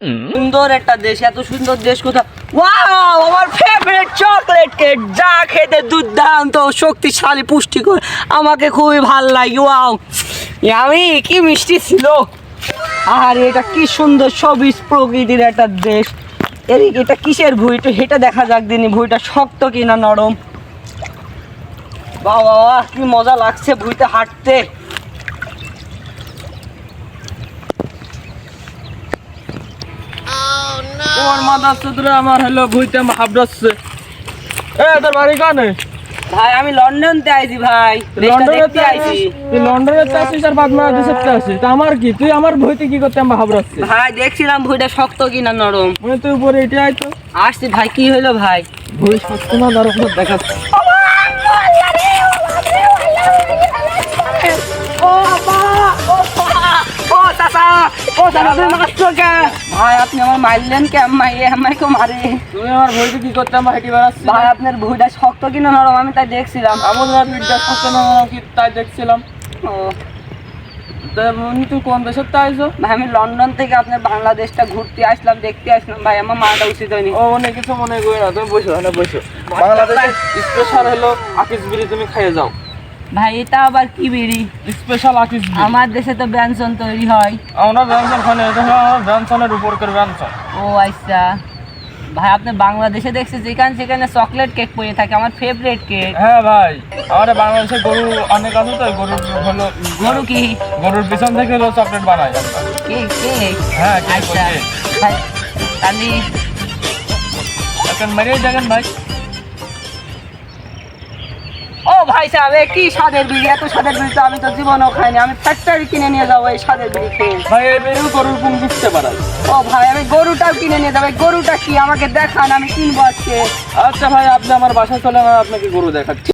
সুন্দর একটা দেশ, এত সুন্দর দেশ কোথা ওয়াও আমার ফেভারিট চকলেট কেক যা খেতে দুর্দান্ত, শক্তিশালী, পুষ্টিকর। আমাকে খুবই ভালো লাগে ওয়াও আমি কি মিষ্টি ছিল। আর, এটা কি সুন্দর, সবিজ প্রকৃতির একটা দেশ। এদিকে এটা কিসের একটু হেঁটে দেখা যাক দিনই ভুঁইটা শক্ত কিনা নরম। বাবা কি মজা লাগছে ভুঁইতে হাঁটতে। সুতরে আমার হলো ভুইতে হাবড়াচ্ছে এ তোর বাড়ি কানে? ভাই আমি লন্ডন তে আইছি ভাই। লন্ডনে আইছি। তুই লন্ডনে আসিস আর দেশে আসিস তা আমার কি? তুই আমার ভুইতে কি করতে হাবড়াচ্ছে ভাই দেখছিলাম ভুইটা শক্ত কিনা নরম। মানে তুই উপরে এটা আইতো আসছি ভাই কি হইল ভাই? ভুই শক্ত না নরম ও তুমি মারছো কে? ভাই আপনি আমার মারলেন কে? আম্মাই মারে। তুই আমার কি করতে আমার হেঁটে ভাই আপনার শক্ত কিনা নরম? আমি তাই দেখছিলাম। আমার না শক্ত না নরম কি তাই দেখছিলাম। ও। কোন দেশের তা আইছো? ভাই আমি লন্ডন থেকে আপনার বাংলাদেশটা ঘুরতে আসলাম দেখতে আসলাম। ভাই আমার মাটা উচিত হয়নি। ও অনেক কিছু মনে করি না। তুমি বসো এখানে বসো। বাংলাদেশের স্পেশাল হলো আকিস বিড়ি তুমি খাইয়ে যাও। ভাই এটা আবার কি বিড়ি? স্পেশাল আকিস আমার দেশে তো ব্যঞ্জন তৈরি হয়। আমরা ব্যঞ্জন খানে এটা হলো ব্যঞ্জনের উপর করে ব্যঞ্জন। ও আচ্ছা। ভাই আপনি বাংলাদেশে দেখছি যেখানে সেখানে চকলেট কেক পরে থাকে আমার ফেভারিট কেক হ্যাঁ ভাই আমাদের বাংলাদেশে গরু অনেক আছে তো গরুর হলো গরু কি? গরুর পিছন থেকে হলো চকলেট আমরা। কেক কেক হ্যাঁ আচ্ছা। ভাই তাহলে এখন মেরেই দেখেন ভাই। ও ভাই সাহেব কি স্বাদের বিড়ি? এত স্বাদের বিড়ি তো আমি তো জীবনও খাইনি। আমি ফ্যাক্টরি কিনে নিয়ে যাব এই স্বাদের বিড়ি খেয়ে। ভাই এই বেরিও গরুর পুং দিতে পারাই ও ভাই আমি গরুটাও কিনে নিয়ে যাব। এই গরুটা কি? আমাকে দেখান আমি কিনবো আজকে। আচ্ছা ভাই আপনি আমার বাসায় চলে আপনাকে গরু দেখাচ্ছি।